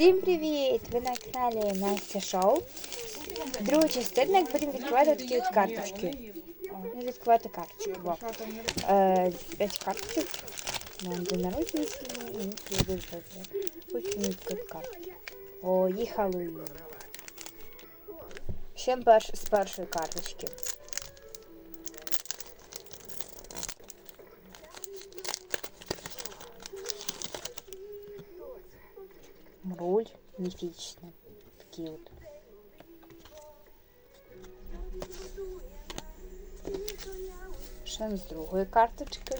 Всім привіт! Ви на каналі Настя Шоу. Друга частина, як будемо відкривати такі от карточки. Ну, відкривати карточки. Бо. Е, п'ять карточок. На день народження і мені дуже добре. Хочу відкрити карточки. О, їхали. Ще перш, з першої карточки. Руль міфічний. Такий от. Ще з другої карточки.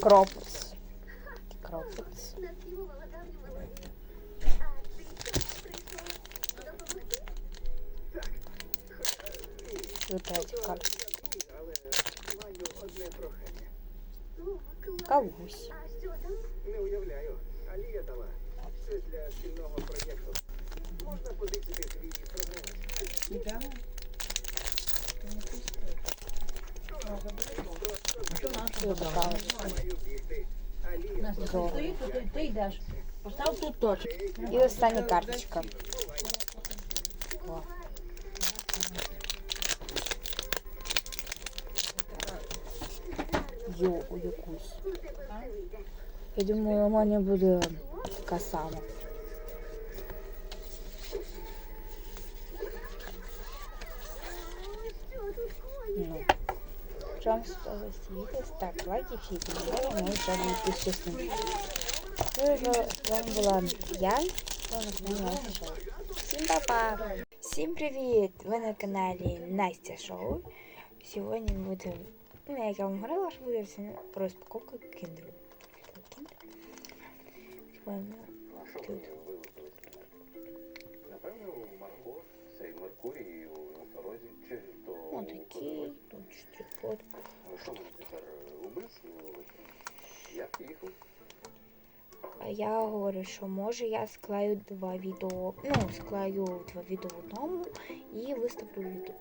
Кропус. Витать карту. Кавусь. Не уявляю. Алія дала. Це для спільного проєкту. Можна позичити твій прогрес. Що така? Маю бігти. Алія. Настя, Добре. ти стоїть, то ти, ти йдеш. Постав тут точку. І остання карточка. О. Йо, якусь. Я думаю, у мене буде така сама. Ну. Вам сподобалось відео, ставте лайки, всі коментарі, мої чорні підписники. З вами була я, Всім па-па! Всім привіт! Ви на каналі Настя Шоу. Сьогодні буде, ну як я вам говорила, що буде все про розпаковку кіндру. Тут. Напевно, Марго, цей Меркурій у носорозі, чи то... Отакий, тут штрих-код. Ну що ви тепер убивці ловите? Я поїхав. А я говорю, що може я склею два відео, ну, склею два відео в одному і виставлю відео.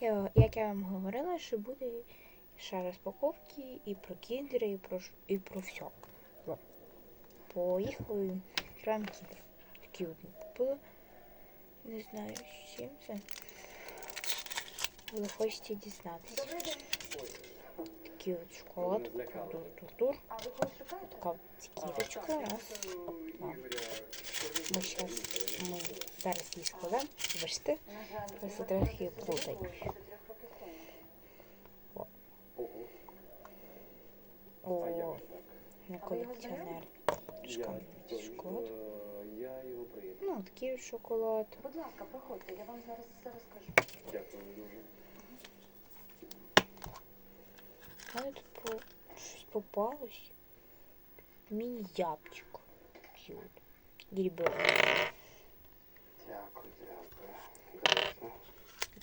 Я, як я вам говорила, що буде ще розпаковки і про кіндери, і про, ш- і про все. О. Поїхали, граємо кіндер. Такі от ми купили. Не знаю, з чим це. Але хочете дізнатися. Такі от шоколад. Тур-тур-тур. Така от ціківочка. Раз. Опа. Ми щас, ми зараз її складемо. Бачите? Просто трохи плутаю. О. О, не колекціонер. Шоколад. Ну, такий шоколад. Будь ласка, проходьте, я вам зараз все розкажу. Дякую дуже. А тут по... щось попалось. Міні-ябчик. Такі от. Грибок. Дякую, дякую. Дякую.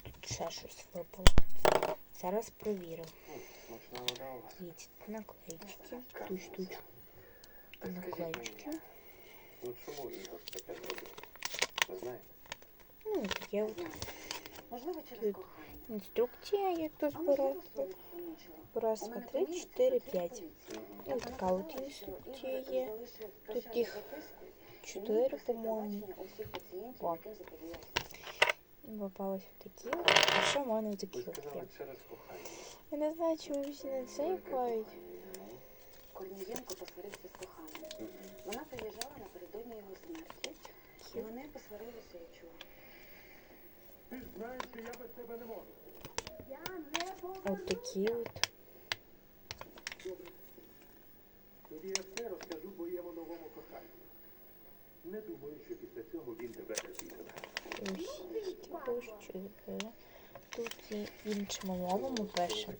Тут ще щось випало. Зараз провіримо. Смачна вода у вас. Дивіться, наклеїчки. Ту штучку. Наклеїчки. Ну чому Ігор таке зробив? Ви знаєте? Ну, таке от. Можливо, Тут через кохання. інструкція, як то А можливо, збирати. слово хімічне. Раз, У два, мене три, племінниця чотири, це п'ять. поліція. І Я от така от знала, що інструкція Ігор є. залишив Тут прощальну їх записку, і чотири, він просив по-моєму. попалось в такі. А ще в мене Ви такі от є. Я не знаю, чому всі на це. Корнієнко посварився з коханим. Вона приїжджала напередодні його смерті, і вони посварилися і чули. Ти знаєш, що я без тебе не можу. От такі от. Тоді я все розкажу моєму новому коханню. Не думаю, що після цього він тебе терпітиме. Ось також чотири. Тут і іншими мовами пише.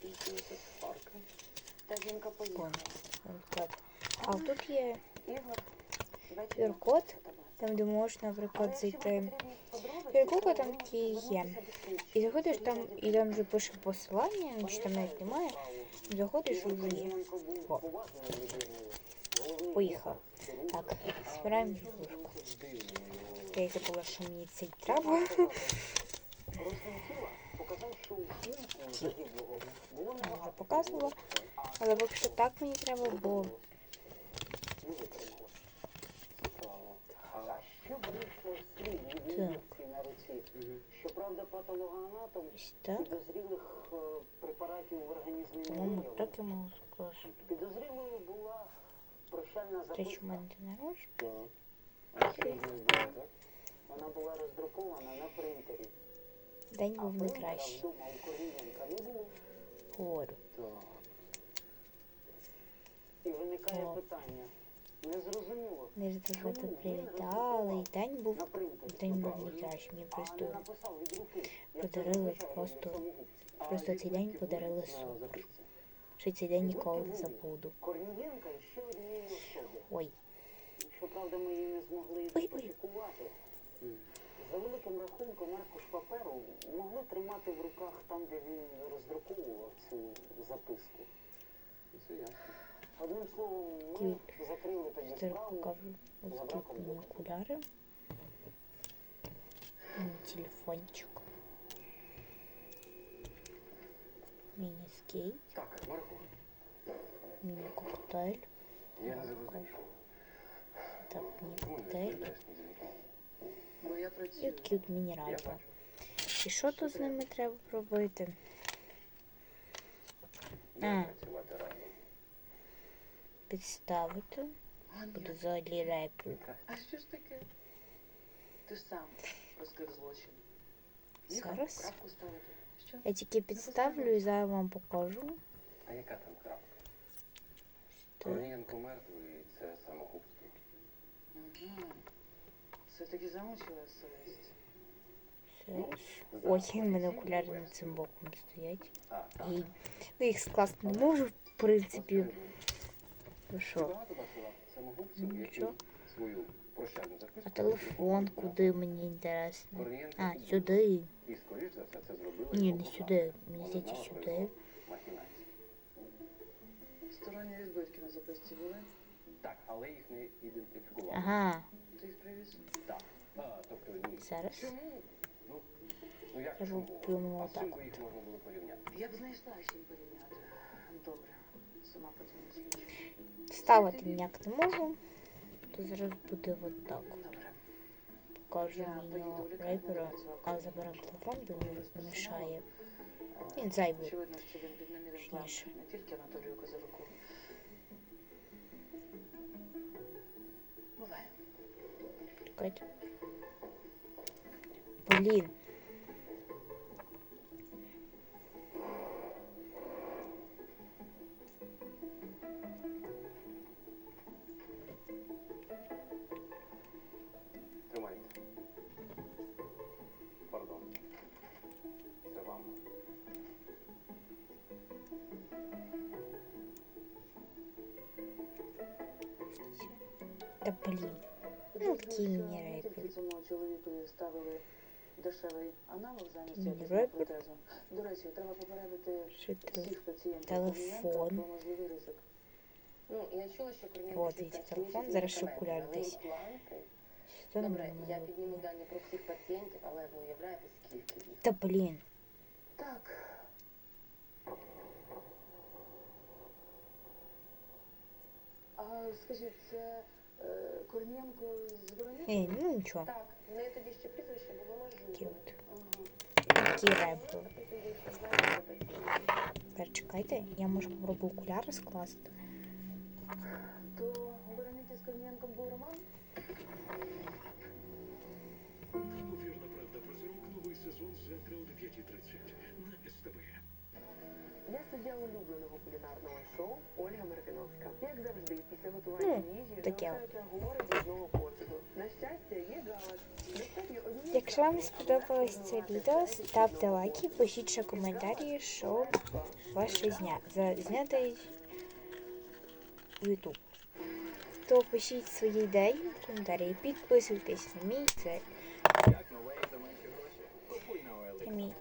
Та жінка поїхала. А тут є QR-код, там де можна, наприклад, зайти. QR-код там такий є. І заходиш там, і там вже пише посилання, чи там навіть немає. Заходиш і вже є. О. Поїхав. Так, збираємо ігрушку. Я й забула, що мені це й треба. Я показувала. Але що так мені треба, бо не? Щоправда, патологоанатом підозрілих е, препаратів в організмі не сказати. Підозрілою була в записка. мене день народження. Вона була роздрукована на принтері. День був у не було. Говорю. І виникає питання. Незрозуміло. Ми ж дуже привітали, і день був день був найкращий. Мені просто подарили просто- просто цей день подарили супер. Що цей день ніколи не забуду. Ще. Ой, Щоправда, ми її не змогли Ой, ой. ідентифікувати. За великим рахунком аркуш паперу могли тримати в руках там, де він роздруковував цю записку. Одним словом, ми закрили тоді справу. мені окуляри. Телефончик. Міні-скейт, міні-коктейль. не зрозумів. Так, міні-коктейль. І працюю. от тут Я І що тут з ними треба робити? Я А. Підставити. Буду взагалі репер. А що ж таке? Ти сам розкрив злочин. Зараз. крапку ставити. Я тільки підставлю і зараз вам покажу. А яка там крапка? Корнієнко мертвий, це самогубство. Угу. Все-таки замучила совість. Ой, в мене окуляри над цим боком стоять. І ну, їх скласти не можу, в принципі. Ну що? самогубців, які Нічого. Свою прощальну записку... А телефон куди мені інтересно? А, сюди. І, скоріш за все, це зробила Ні, не сюди. Мені здається, сюди. Сторонні відбитки на записці були. Так, але їх не ідентифікували. Ага, Ти їх привіз? Так. А, тобто ні. зараз. Чому? Ну, ну як Я чому? думала А з чим так би їх можна було порівняти? Я б знайшла з чим порівняти. Добре. Сама подзвоню слідчу. Ставити ніяк не можу. То зараз буде от так. Покажу поїду рейпера, а заберемо телефон, бо він мішає. Він зайвий. Точніше. не тільки Анатолію Козовику. Буває. Чекайте. Блін. Та блін. Ну, такий міні-рейпер. Тільки цьому чоловікові ставили дешевий аналог замість Міні-рейпер. якісного протезу. До речі, треба попередити Що це? всіх пацієнтів Телефон. Корнієнка про можливий ризик. Ну, я чула, що Корнієнко От, щось дивіться, там телефон, смішить зараз з ще окуляри медикаментами, десь. але імпланти. Що на Добре, я мене? підніму дані про всіх пацієнтів, але ви уявляєте, скільки їх? Та блін. Так. А скажіть, це е, Корнієнко з Воронежа? Ей, ну нічого. Так, в неї тоді ще прізвище було Такий Мажур. от. Такий репер. Потім більше знаєте про пацієнтів. Тепер чекайте, я можу попробую окуляри скласти. То Вероніки з Корнієнком був роман? Неймовірна правда про зірок новий сезон завтра о 9.30 на СТБ. Я суддя улюбленого кулінарного шоу Ольга. Як завжди, після готування Ну, їжі таке залишаються гори брудного посуду. На щастя, є газ. Якщо вам сподобалось це відео, ставте лайки, пишіть ще коментарі, що ваше зня... за... знятий в YouTube. То пишіть свої ідеї в коментарі, підписуйтесь на мій це і за менші гроші? Купуй на на мій,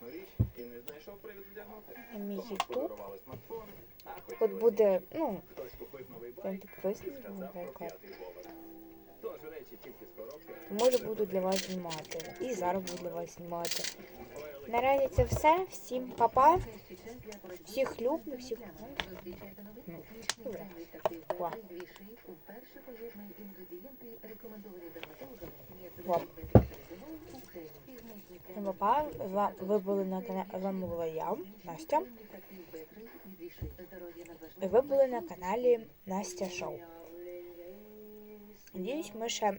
класну річ і не знайшов привід вдягнути. мій смартфон, От буде, ну, хтось купив новий байк і сказав про п'ятий поверх. Тож речі тільки з коробки. може буду для вас знімати. І зараз буду для вас знімати. Наразі це все. Всім па-па. Всіх люблю, всіх. Па-па. Ви були на каналі. Була я, Настя. Ви були на каналі Настя Шоу. Надіюсь, ми ще.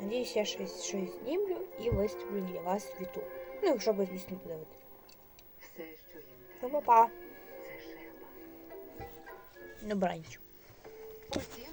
Надіюсь, я щось, щось знімлю і виставлю для вас в YouTube. Ну, якщо ви, звісно, подивитесь. Все, що їм Всім па-па. Утім,